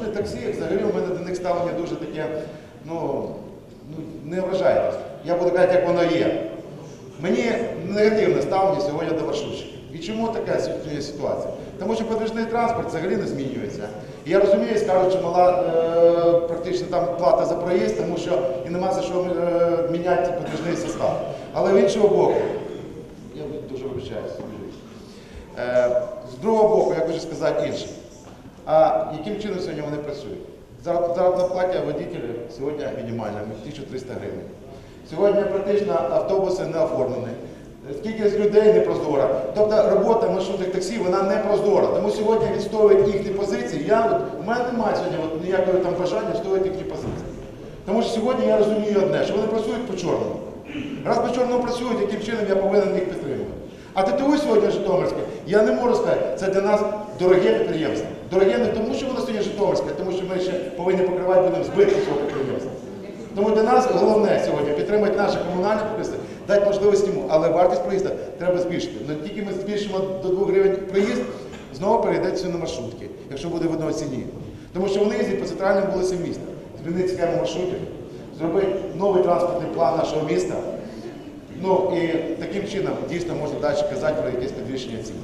маршрутне таксі, взагалі у мене до них ставлення дуже таке, ну, ну не вважайтесь. Я буду казати, як воно є. Мені негативне ставлення сьогодні до маршрутчиків. І чому така ситуація? Тому що подвижний транспорт взагалі не змінюється. І я розумію, скажуть, що мала е, практично там плата за проїзд, тому що і нема за що е, міняти подвижний состав. Але в іншого боку, я дуже вибачаюся. Е, з другого боку, я хочу сказати інше. А яким чином сьогодні вони працюють? Заробітна плата водителів сьогодні мінімальна 1300 гривень. Сьогодні практично автобуси не оформлені. Скільки людей не прозора. Тобто робота маршрутних таксі вона не прозора. Тому сьогодні відстоюють їхні позиції. Я от, у мене немає сьогодні от, ніякого там бажання відстоювати їхні позиції. Тому що сьогодні я розумію одне, що вони працюють по чорному. Раз по чорному працюють, яким чином я повинен їх підтримувати. А ТТУ сьогодні Житомирське, я не можу сказати, це для нас дороге підприємство. Дороге не тому, що воно сьогодні Житомирське, а тому що ми ще повинні покривати будемо збитки цього підприємства. Тому для нас головне сьогодні підтримати наше комунальне підприємство, дати можливість йому, але вартість проїзду треба збільшити. Но тільки ми збільшимо до 2 гривень проїзд, знову перейде все на маршрутки, якщо буде в одній ціні. Тому що вони їздять по центральним вулицям міста, змінити схему маршрутів, зробити новий транспортний план нашого міста. Ну і таким чином дійсно можна далі казати про якесь підвищення цін.